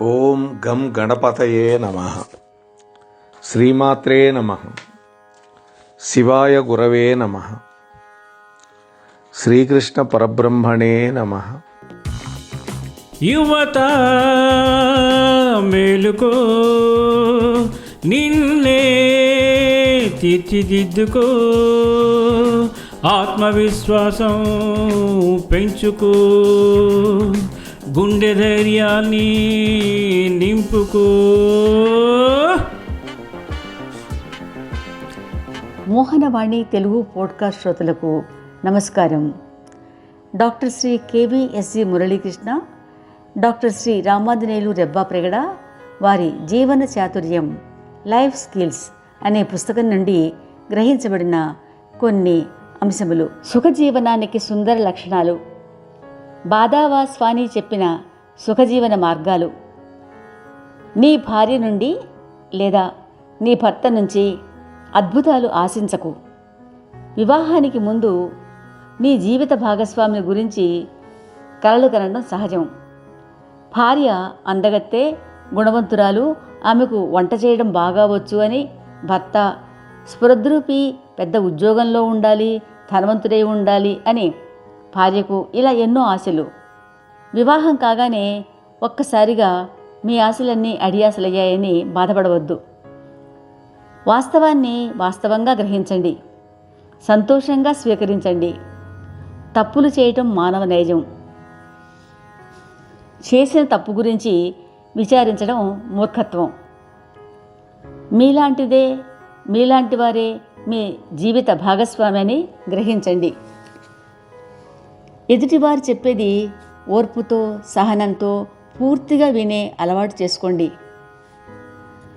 ఓం గం గణపతయే నమ. శ్రీమాత్రే నమ. శివాయ గురవే నమ. శ్రీకృష్ణ పరబ్రహ్మణే నమ. యువత మేలుకో నిన్నే తీర్చిదిద్దుకో ఆత్మవిశ్వాసం పెంచుకో. గుండె ధైర్యాన్ని నింపుకో. మోహనవాణి తెలుగు పోడ్కాస్ట్ శ్రోతలకు నమస్కారం. Doctor Shri KVSG Muralikrishna doctor Shri Ramanjaneyulu Rebbapragada వారి జీవన చాతుర్యం లైఫ్ స్కిల్స్ అనే పుస్తకం నుండి గ్రహించబడిన కొన్ని అంశములు. సుఖజీవనానికి సుందర లక్షణాలు బాదావా స్వామి చెప్పిన సుఖజీవన మార్గాలు. నీ భార్య నుండి లేదా నీ భర్త నుంచి అద్భుతాలు ఆశించకు. వివాహానికి ముందు నీ జీవిత భాగస్వామిని గురించి కలలు కనడం సహజం. భార్య అందగత్తే గుణవంతురాలు ఆమెకు వంట చేయడం బాగా వచ్చు అని భర్త స్ఫురద్రూపి పెద్ద ఉద్యోగంలో ఉండాలి ధనవంతుడై ఉండాలి అని భార్యకు ఇలా ఎన్నో ఆశలు. వివాహం కాగానే ఒక్కసారిగా మీ ఆశలన్నీ అడియాసలయ్యాయని బాధపడవద్దు. వాస్తవాన్ని వాస్తవంగా గ్రహించండి. సంతోషంగా స్వీకరించండి. తప్పులు చేయటం మానవ నైజం. చేసిన తప్పు గురించి విచారించడం మూర్ఖత్వం. మీలాంటిదే మీలాంటి వారే మీ జీవిత భాగస్వామి అని గ్రహించండి. ఎదుటివారు చెప్పేది ఓర్పుతో సహనంతో పూర్తిగా వినే అలవాటు చేసుకోండి.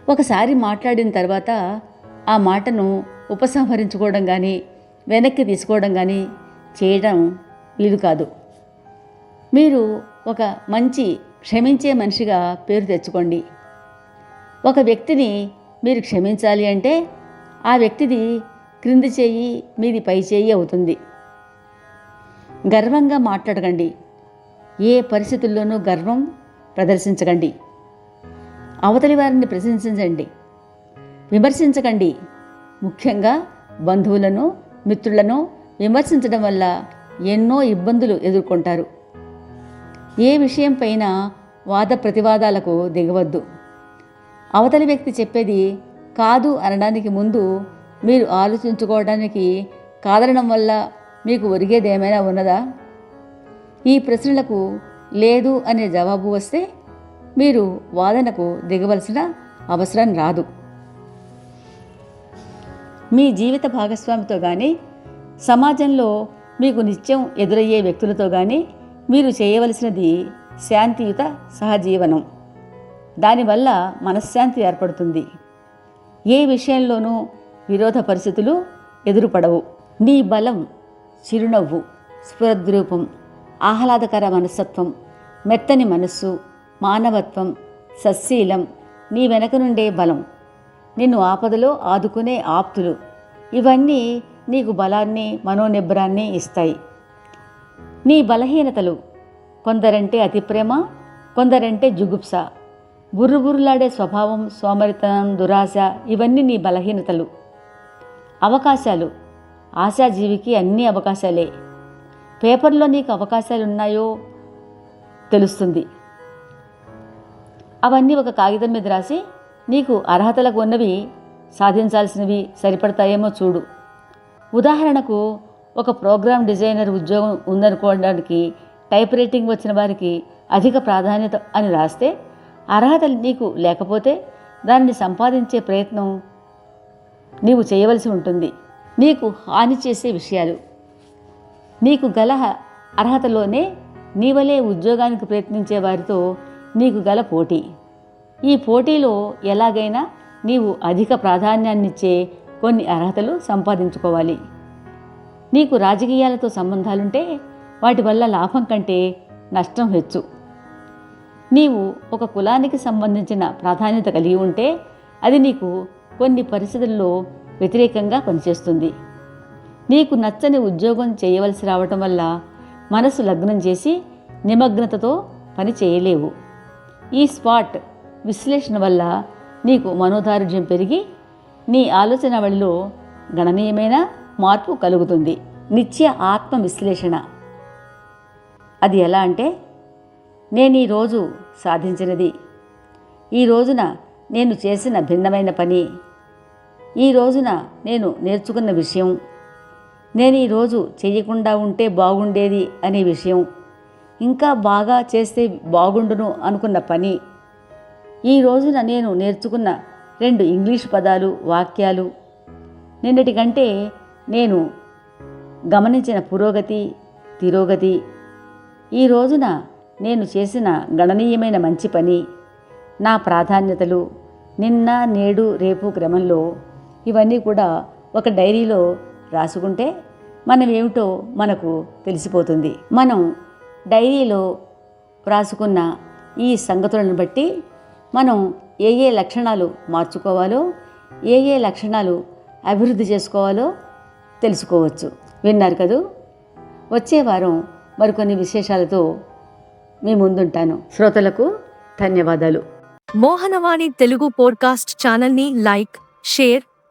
ఒకసారి మాట్లాడిన తర్వాత ఆ మాటను ఉపసంహరించుకోవడం కానీ వెనక్కి తీసుకోవడం కానీ చేయడం వీలు కాదు. మీరు ఒక మంచి క్షమించే మనిషిగా పేరు తెచ్చుకోండి. ఒక వ్యక్తిని మీరు క్షమించాలి అంటే ఆ వ్యక్తిది క్రింది చేయి మీది పై చేయి అవుతుంది. గర్వంగా మాట్లాడకండి. ఏ పరిస్థితుల్లోనూ గర్వం ప్రదర్శించకండి. అవతలి వారిని ప్రశంసించండి. విమర్శించకండి. ముఖ్యంగా బంధువులను మిత్రులను విమర్శించడం వల్ల ఎన్నో ఇబ్బందులు ఎదుర్కొంటారు. ఏ విషయం పైన వాద ప్రతివాదాలకు దిగవద్దు. అవతలి వ్యక్తి చెప్పేది కాదు అనడానికి ముందు మీరు ఆలోచించుకోవడానికి కాదనడం వల్ల మీకు ఒరిగేది ఏమైనా ఉన్నదా? ఈ ప్రశ్నలకు లేదు అనే జవాబు వస్తే మీరు వాదనకు దిగవలసిన అవసరం రాదు. మీ జీవిత భాగస్వామితో కానీ సమాజంలో మీకు నిత్యం ఎదురయ్యే వ్యక్తులతో కానీ మీరు చేయవలసినది శాంతియుత సహజీవనం. దానివల్ల మనశ్శాంతి ఏర్పడుతుంది. ఏ విషయంలోనూ విరోధ పరిస్థితులు ఎదురుపడవు. నీ బలం చిరునవ్వు స్ఫురద్రూపం ఆహ్లాదకర మనస్తత్వం మెత్తని మనస్సు మానవత్వం సశీలం నీ వెనక నుండే బలం. నిన్ను ఆపదలో ఆదుకునే ఆప్తులు. ఇవన్నీ నీకు బలాన్ని మనోనిబ్బరాన్ని ఇస్తాయి. నీ బలహీనతలు. కొందరంటే అతి ప్రేమ కొందరంటే జుగుప్స. బుర్రుబుర్రులాడే స్వభావం సోమరితనం దురాశ ఇవన్నీ నీ బలహీనతలు. అవకాశాలు. ఆశాజీవికి అన్ని అవకాశాలే. పేపర్లో నీకు అవకాశాలు ఉన్నాయో తెలుస్తుంది. అవన్నీ ఒక కాగితం మీద రాసి నీకు అర్హతలకు ఉన్నవి సాధించాల్సినవి సరిపడతాయేమో చూడు. ఉదాహరణకు ఒక ప్రోగ్రామ్ డిజైనర్ ఉద్యోగం ఉందనుకోవడానికి టైప్ రైటింగ్ వచ్చిన వారికి అధిక ప్రాధాన్యత అని రాస్తే అర్హతలు నీకు లేకపోతే దానిని సంపాదించే ప్రయత్నం నీవు చేయవలసి ఉంటుంది. నీకు హాని చేసే విషయాలు. నీకు గల అర్హతలోనే నీవలే ఉద్యోగానికి ప్రయత్నించే వారితో నీకు గల పోటీ. ఈ పోటీలో ఎలాగైనా నీవు అధిక ప్రాధాన్యాన్నిచ్చే కొన్ని అర్హతలు సంపాదించుకోవాలి. నీకు రాజకీయాలతో సంబంధాలుంటే వాటి వల్ల లాభం కంటే నష్టం హెచ్చు. నీవు ఒక కులానికి సంబంధించిన ప్రాధాన్యత కలిగి ఉంటే అది నీకు కొన్ని పరిస్థితుల్లో వ్యతిరేకంగా పనిచేస్తుంది. నీకు నచ్చని ఉద్యోగం చేయవలసి రావటం వల్ల మనసు లగ్నం చేసి నిమగ్నతతో పని చేయలేవు. ఈ స్పాట్ విశ్లేషణ వల్ల నీకు మనోదారుఢ్యం పెరిగి నీ ఆలోచనవళిలో గణనీయమైన మార్పు కలుగుతుంది. నిత్య ఆత్మ విశ్లేషణ అది ఎలా అంటే నేను ఈరోజు సాధించినది. ఈ రోజున నేను చేసిన భిన్నమైన పని ఈ రోజున నేను నేర్చుకున్న విషయం. నేను ఈరోజు చేయకుండా ఉంటే బాగుండేది అనే విషయం. ఇంకా బాగా చేస్తే బాగుండును అనుకున్న పని. ఈ రోజున నేను నేర్చుకున్న రెండు ఇంగ్లీష్ పదాలు వాక్యాలు. నిన్నటి కంటే నేను గమనించిన పురోగతి తిరోగతి. ఈ రోజున నేను చేసిన గణనీయమైన మంచి పని. నా ప్రాధాన్యతలు నిన్న నేడు రేపు క్రమంలో ఇవన్నీ కూడా ఒక డైరీలో రాసుకుంటే మనం ఏమిటో మనకు తెలిసిపోతుంది. మనం డైరీలో రాసుకున్న ఈ సంగతులను బట్టి మనం ఏ ఏ లక్షణాలు మార్చుకోవాలో ఏ ఏ లక్షణాలు అభివృద్ధి చేసుకోవాలో తెలుసుకోవచ్చు. విన్నారు కదూ? వచ్చే వారం మరికొన్ని విశేషాలతో మీ ముందుంటాను. శ్రోతలకు ధన్యవాదాలు. మోహనవాణి తెలుగు పోడ్కాస్ట్ ఛానల్ని లైక్ షేర్